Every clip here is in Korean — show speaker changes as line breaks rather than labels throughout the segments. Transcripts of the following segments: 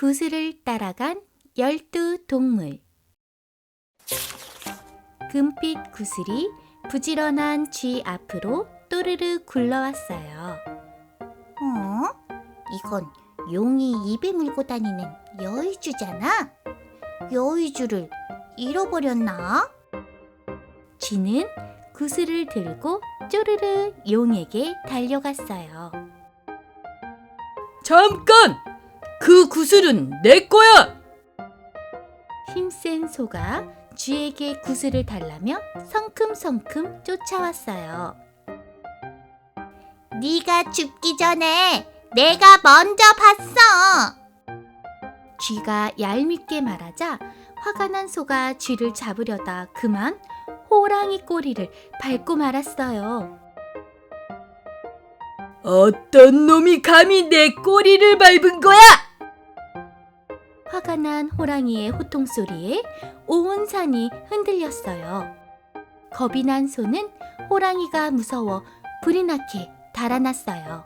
구슬을 따라간 열두 동물. 금빛 구슬이 부지런한 쥐 앞으로 또르르 굴러왔어요.
어? 이건 용이 입에 물고 다니는 여의주잖아. 여의주를 잃어버렸나?
쥐는 구슬을 들고 쪼르르 용에게 달려갔어요.
잠깐! 그 구슬은 내 거야!
힘센 소가 쥐에게 구슬을 달라며 성큼성큼 쫓아왔어요.
네가 죽기 전에 내가 먼저 봤어.
쥐가 얄밉게 말하자 화가 난 소가 쥐를 잡으려다 그만 호랑이 꼬리를 밟고 말았어요.
어떤 놈이 감히 내 꼬리를 밟은 거야?
화가 난 호랑이의 호통 소리에 온 산이 흔들렸어요. 겁이 난 소는 호랑이가 무서워 불이 나게 달아났어요.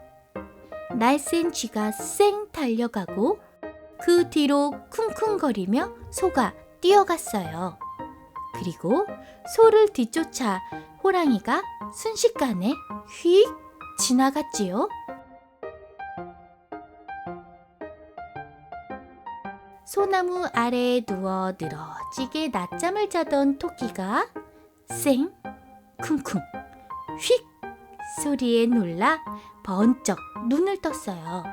날쌘 쥐가 쌩 달려가고 그 뒤로 쿵쿵거리며 소가 뛰어갔어요. 그리고 소를 뒤쫓아 호랑이가 순식간에 휙 지나갔지요. 소나무 아래에 누워 늘어지게 낮잠을 자던 토끼가 쌩, 쿵쿵, 휙 소리에 놀라 번쩍 눈을 떴어요.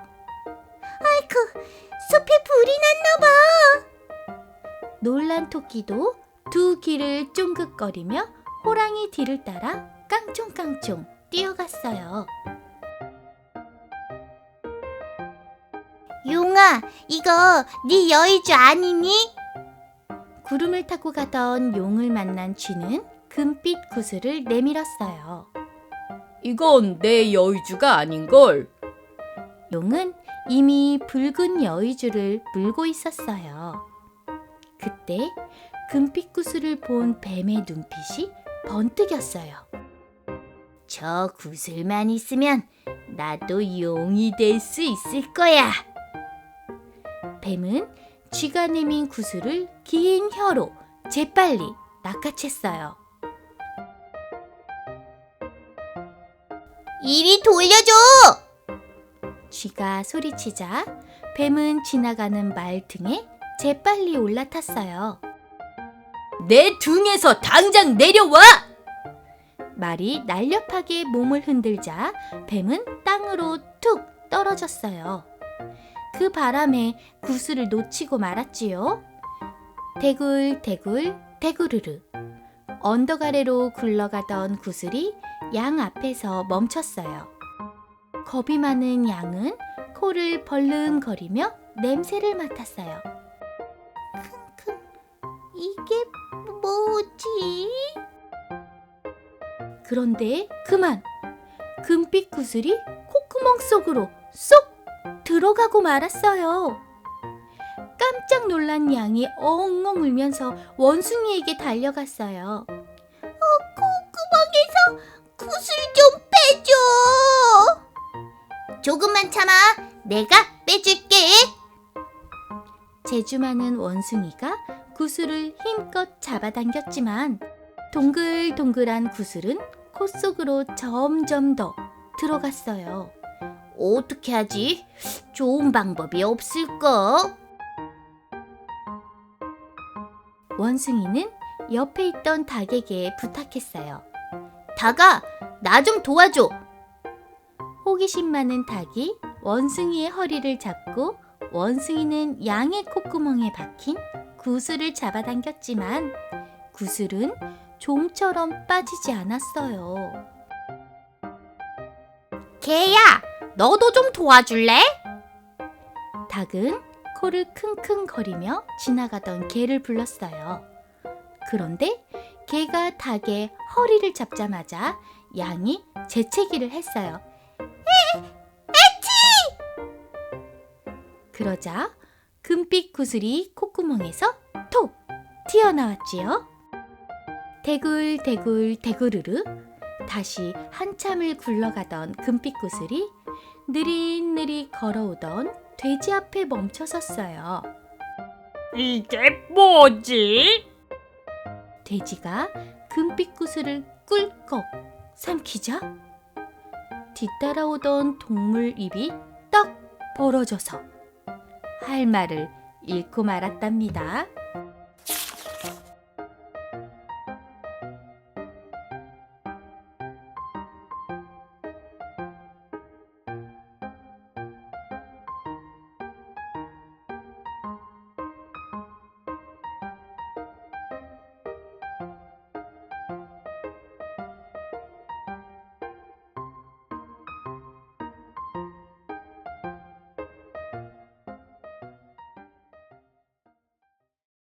아이쿠, 숲에 불이 났나 봐.
놀란 토끼도 두 귀를 쫑긋거리며 호랑이 뒤를 따라 깡총깡총 뛰어갔어요.
용아, 이거 네 여의주 아니니?
구름을 타고 가던 용을 만난 쥐는 금빛 구슬을 내밀었어요.
이건 내 여의주가 아닌걸.
용은 이미 붉은 여의주를 물고 있었어요. 그때 금빛 구슬을 본 뱀의 눈빛이 번뜩였어요.
저 구슬만 있으면 나도 용이 될 수 있을 거야.
뱀은 쥐가 내민 구슬을 긴 혀로 재빨리 낚아챘어요.
이리 돌려줘.
쥐가 소리치자 뱀은 지나가는 말 등에 재빨리 올라탔어요.
내 등에서 당장 내려와!
말이 날렵하게 몸을 흔들자 뱀은 땅으로 툭 떨어졌어요. 그 바람에 구슬을 놓치고 말았지요. 대굴 대굴 대구르르 언덕 아래로 굴러가던 구슬이 양 앞에서 멈췄어요. 겁이 많은 양은 코를 벌름거리며 냄새를 맡았어요.
이게 뭐지?
그런데 그만 금빛 구슬이 콧구멍 속으로 쏙 들어가고 말았어요. 깜짝 놀란 양이 엉엉 울면서 원숭이에게 달려갔어요.
콧구멍에서 구슬 좀 빼줘. 조금만 참아. 내가 빼줄게.
재주 많은 원숭이가 구슬을 힘껏 잡아당겼지만 동글동글한 구슬은 코 속으로 점점 더 들어갔어요.
어떻게 하지? 좋은 방법이 없을까?
원숭이는 옆에 있던 닭에게 부탁했어요.
다가 나좀 도와줘.
호기심 많은 닭이 원숭이의 허리를 잡고 원숭이는 양의 콧구멍에 박힌 구슬을 잡아당겼지만 구슬은 종처럼 빠지지 않았어요.
개야, 너도 좀 도와줄래?
닭은 코를 킁킁거리며 지나가던 개를 불렀어요. 그런데 개가 닭의 허리를 잡자마자 양이 재채기를 했어요. 그러자 금빛 구슬이 콧구멍에서 톡 튀어나왔지요. 대굴대굴 대구르르 다시 한참을 굴러가던 금빛 구슬이 느릿느릿 걸어오던 돼지 앞에 멈춰 섰어요.
이게 뭐지?
돼지가 금빛 구슬을 꿀꺽 삼키자 뒤따라오던 동물 입이 떡 벌어져서 할 말을 잃고 말았답니다.